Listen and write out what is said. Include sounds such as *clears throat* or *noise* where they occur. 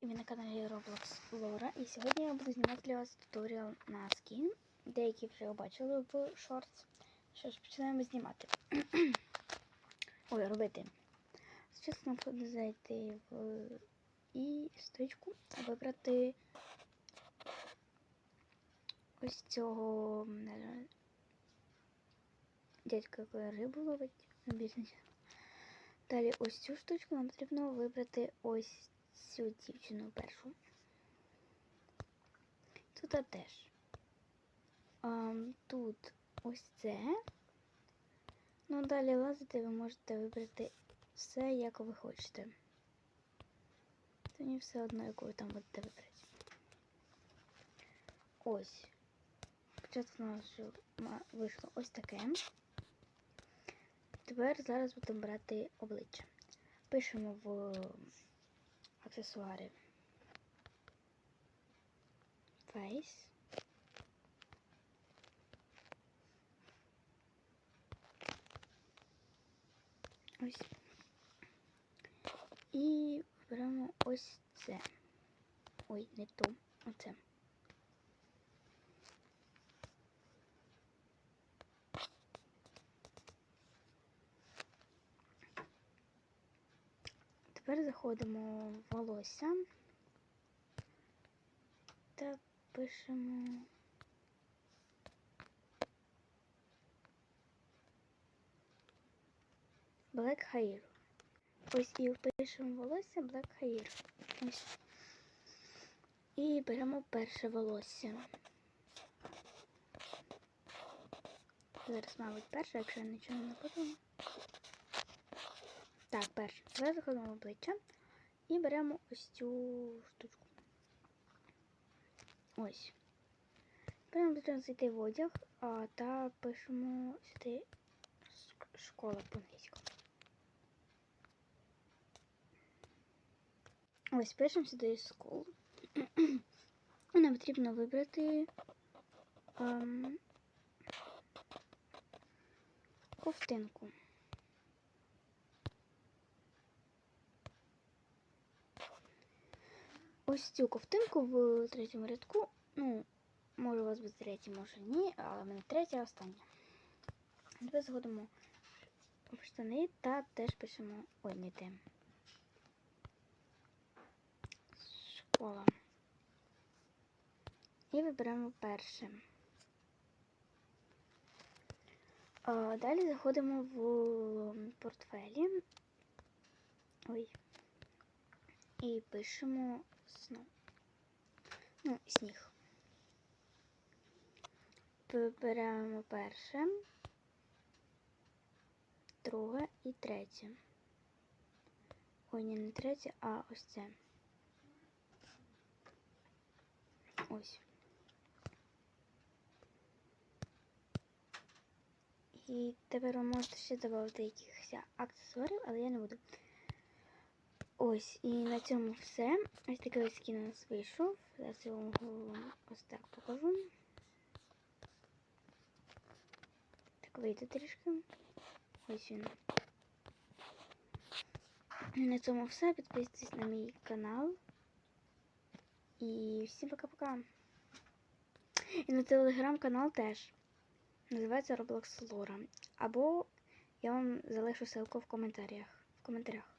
І ви на каналі Roblox Lora. І сьогодні я буду знімати для вас туторіал на скін. Деякі вже його бачили в шортс. Що ж, починаємо знімати. *clears throat* Ой, робити. Спочатку нам потрібно зайти в і стрічку, вибрати ось цього дядька, який рибу ловить. Далі ось цю штучку нам потрібно вибрати ось цю дівчину першу. Тут теж. А, тут ось це. Ну, далі лазити ви можете вибрати все, як ви хочете. Це мені все одно, яку ви там будете вибрати. Ось. Спочатку у нас вийшло ось таке. Тепер зараз будемо брати обличчя. Пишемо в аксесуари Face. Ось. І беремо ось це. Ой, не ту, оце. Тепер заходимо в волосся та пишемо. Black Hair. Ось і пишемо волосся Black Hair. Ось. І беремо перше волосся. Зараз, мабуть, перше, якщо я нічого не подумаю. Так, перше. Зараз в обличчя і беремо ось цю штучку. Ось. Нам потрібно зайти в одяг а, та пишемо сюди школа по-англійському. Ось пишемо сюди school. *clears throat* Нам потрібно вибрати ем, ковтинку. Ось цю ковтинку в третьому рядку. Ну, може у вас буде третій, може ні, але в мене третя остання. Тепер заходимо в штани та теж пишемо. Те. Школа. І виберемо перше. Далі заходимо в портфелі. Ой. І пишемо сну. Ну, сніг. Вибираємо перше, друге і третє. Ой, ні, не третє, а ось це. Ось. І тепер ви можете ще додати якихось аксесуарів, але я не буду. Ось, і на цьому все. Ось такий ось скін у нас вийшов. Зараз я вам ось так покажу. Так вийде трішки. Ось він. На цьому все. Підписуйтесь на мій канал. І всім пока-пока. І на телеграм-канал теж. Називається Roblox Lora. Або я вам залишу ссылку в коментарях. В коментарях.